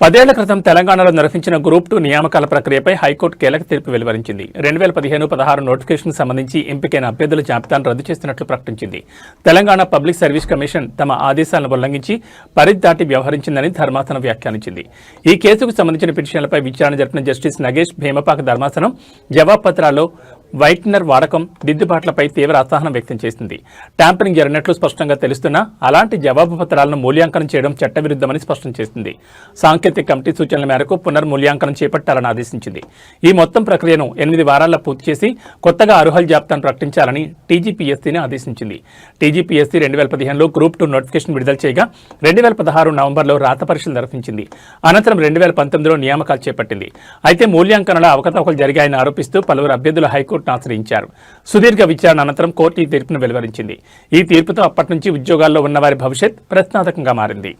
పదేళ్ళ క్రితం తెలంగాణలో నిర్వహించిన గ్రూప్ టూ నియామకాల ప్రక్రియపై హైకోర్టు కీలక తీర్పు వెలువరించింది. రెండు వేల పదిహేను పదహారు నోటిఫికేషన్ సంబంధించి ఎంపికైన అభ్యర్థుల జాబితాను రద్దు చేస్తున్నట్లు ప్రకటించింది. తెలంగాణ పబ్లిక్ సర్వీస్ కమిషన్ తమ ఆదేశాలను ఉల్లంఘించి పరిధి దాటి వ్యవహరించిందని ధర్మాసనం వ్యాఖ్యానించింది. ఈ కేసుకు సంబంధించిన పిటిషన్లపై విచారణ జరిపిన జస్టిస్ నగేష్ భీమపాక ధర్మాసనం జవాబు పత్రాల్లో వైట్నర్ వాడకం దిద్దుబాట్లపై తీవ్ర అసహనం వ్యక్తం చేసింది. ట్యాంపరింగ్ జరిగినట్లు స్పష్టంగా తెలుస్తున్నా అలాంటి జవాబు పత్రాలను మూల్యాంకనం చేయడం చట్టవిరుద్ధమని స్పష్టం చేసింది. సాంకేతిక కమిటీ సూచనల మేరకు పునర్మూల్యాంకనం చేపట్టాలని ఆదేశించింది. ఈ మొత్తం ప్రక్రియను ఎనిమిది వారాల్లో పూర్తి చేసి కొత్తగా అర్హుల జాబితాను ప్రకటించాలని టీజీపీఎస్సీని ఆదేశించింది. టీజీపీఎస్సీ రెండు వేల పదిహేనులో గ్రూప్ టూ నోటిఫికేషన్ విడుదల చేయగా రెండు వేల పదహారు నవంబర్లో రాత పరీక్షలు నిర్వహించింది. అనంతరం రెండు వేల పంతొమ్మిదిలో నియామకాలు చేపట్టింది. అయితే మూల్యాంకనంలో అవకతవకలు జరిగాయని ఆరోపిస్తూ పలువురు అభ్యర్థులు హైకోర్టును ఆశ్రయించారు. సుదీర్ఘ విచారణ అనంతరం కోర్టు ఈ తీర్పును వెలువరించింది. ఈ తీర్పుతో అప్పటి నుంచి ఉద్యోగాల్లో ఉన్న వారి భవిష్యత్ ప్రశ్నార్థకంగా మారింది.